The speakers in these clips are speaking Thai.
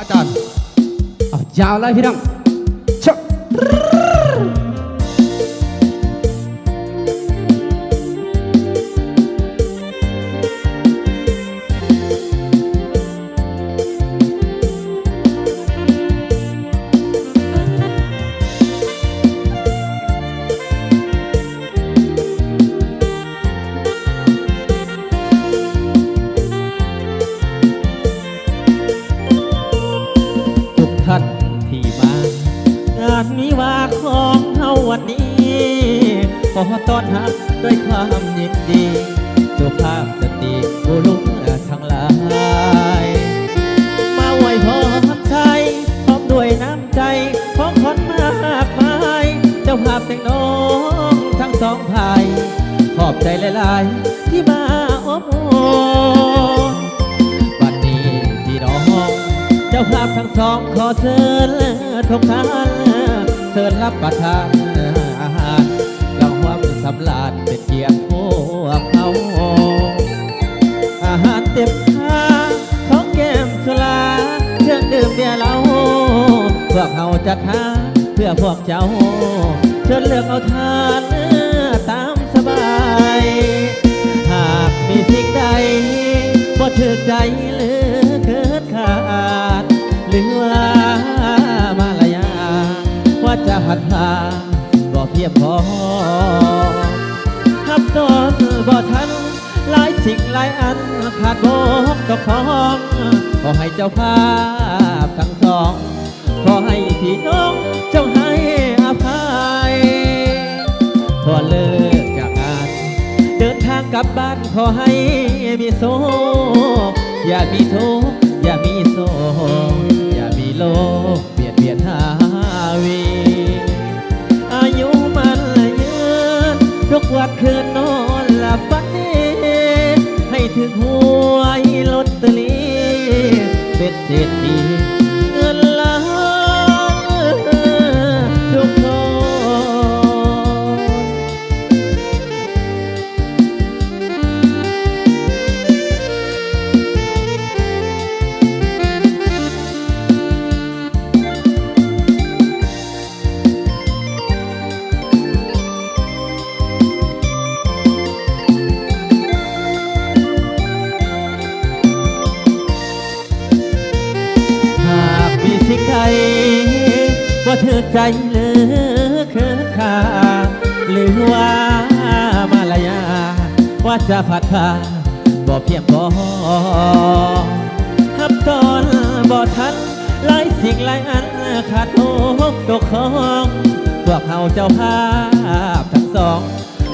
อาจารย์เอายาวเลยพี่น้องชก อต้อนรับด้วยความยินดีสุภาพสตรีบุรุษทั้งหลาย มาไหวพรใจพร้อมด้วยน้ำใจของคนมากมาย เจ้าภาพแต่งน้องทั้งสองภาย ขอบใจหลาย ๆ ที่มาอบอุ่นวันนี้พี่น้อง เจ้าภาพทั้งสองขอเชิญทุกท่านเชิญรับประทานอาหารำลาดเป็นเกียรติพวกเขาอาหารเต็มท้าของแก้มสุราเครื่องดื่มเบียร์เหล้าพวกเขาจัดหาเพื่อพวกเจ้าเชิญเลือกเอาทานตามสบาย หากมีสิ่งใดบ่ถือใจหรือเกิดขาด หรือว่ามาลายาว่าจะผัดพาบ่เพียงพอ ขับตอนบ่ทันหลายสิ่งหลายอันขาดบกเจ้าของขอให้เจ้าภาพทั้งสองขอให้พี่น้องเจ้าให้อภัยพอเลิกจากงานเดินทางกลับบ้านขอให้มีโซอย่ามีทุกข์อย่ามีโซอย่ามีโลก ไป ให้ถึงหวยลอตเตอรี่เป็นเศรษฐี ว่าเธอใจเลือเคินค่าหรือว่ามาลายา ว่าจะผัดพาบ่เพียงพอทับตอนบ่ทันหลายสิ่งหลายอันขาดโอกตกของพวกเขาเจ้าภาพทั้งสอง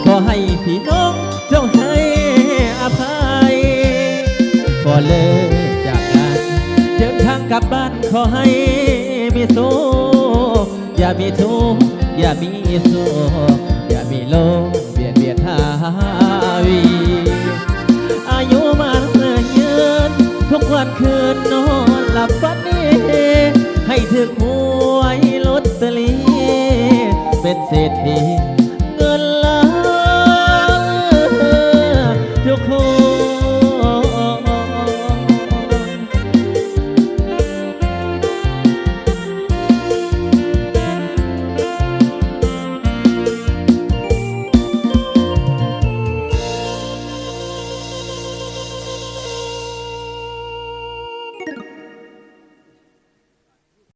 ขอให้พี่น้องจงให้อภัยพอเลิกจากงานเดินทางกลับบ้านขอให้ มีทุกข์อย่ามีโศกอย่ามีโลกเบียดเบียนหาวีอายุมันยืนทุกวันคืนนอนหลับฝันดีให้ถึงหวยลอตเตอรี่เป็นเศรษฐี